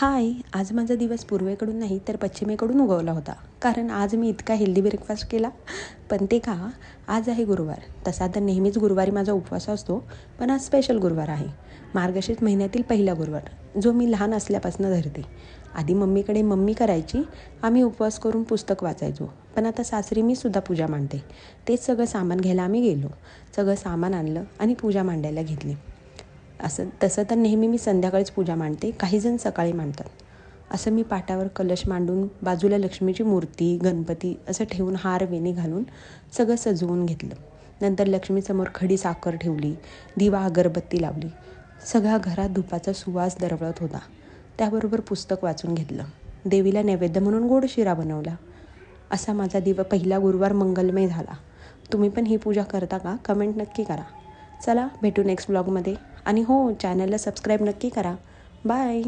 हाय आज माझा दिवस पूर्वेकडून नाही तर पश्चिमेकडून उगवला होता. कारण आज मी इतका हेल्दी ब्रेकफास्ट केला. पण ते का आज आहे गुरुवार. तसा तर नेहमीच गुरुवारी माझा उपवास असतो पण आज स्पेशल गुरुवार आहे. मार्गशीर्ष महिन्यातील पहिला गुरुवार जो मी लहान असल्यापासून धरते. आधी मम्मीकडे मम्मी करायची आम्ही उपवास करून पुस्तक वाचायचो. पण आता सासरी मी सुद्धा पूजा मांडते. तेच सगळं सामान घ्यायला आम्ही गेलो. सगळं सामान आणलं आणि पूजा मांडायला घेतली. असं तसं तर नेहमी मी संध्याकाळीच पूजा मांडते काहीजण सकाळी मांडतात. असं मी पाटावर कलश मांडून बाजूला लक्ष्मीची मूर्ती गणपती असं ठेवून हार वेणी घालून सगळं सजवून घेतलं. नंतर लक्ष्मीसमोर खडी साखर ठेवली दिवा अगरबत्ती लावली. सगळ्या घरात धुपाचा सुवास दरवळत होता. त्याबरोबर पुस्तक वाचून घेतलं. देवीला नैवेद्य म्हणून गोड शिरा बनवला. असा माझा दिव पहिला गुरुवार मंगलमय झाला. तुम्ही पण ही पूजा करता का? कमेंट नक्की करा. चला भेटू नेक्स्ट ब्लॉगमध्ये आणि हो चॅनलला सबस्क्राईब नक्की करा. बाय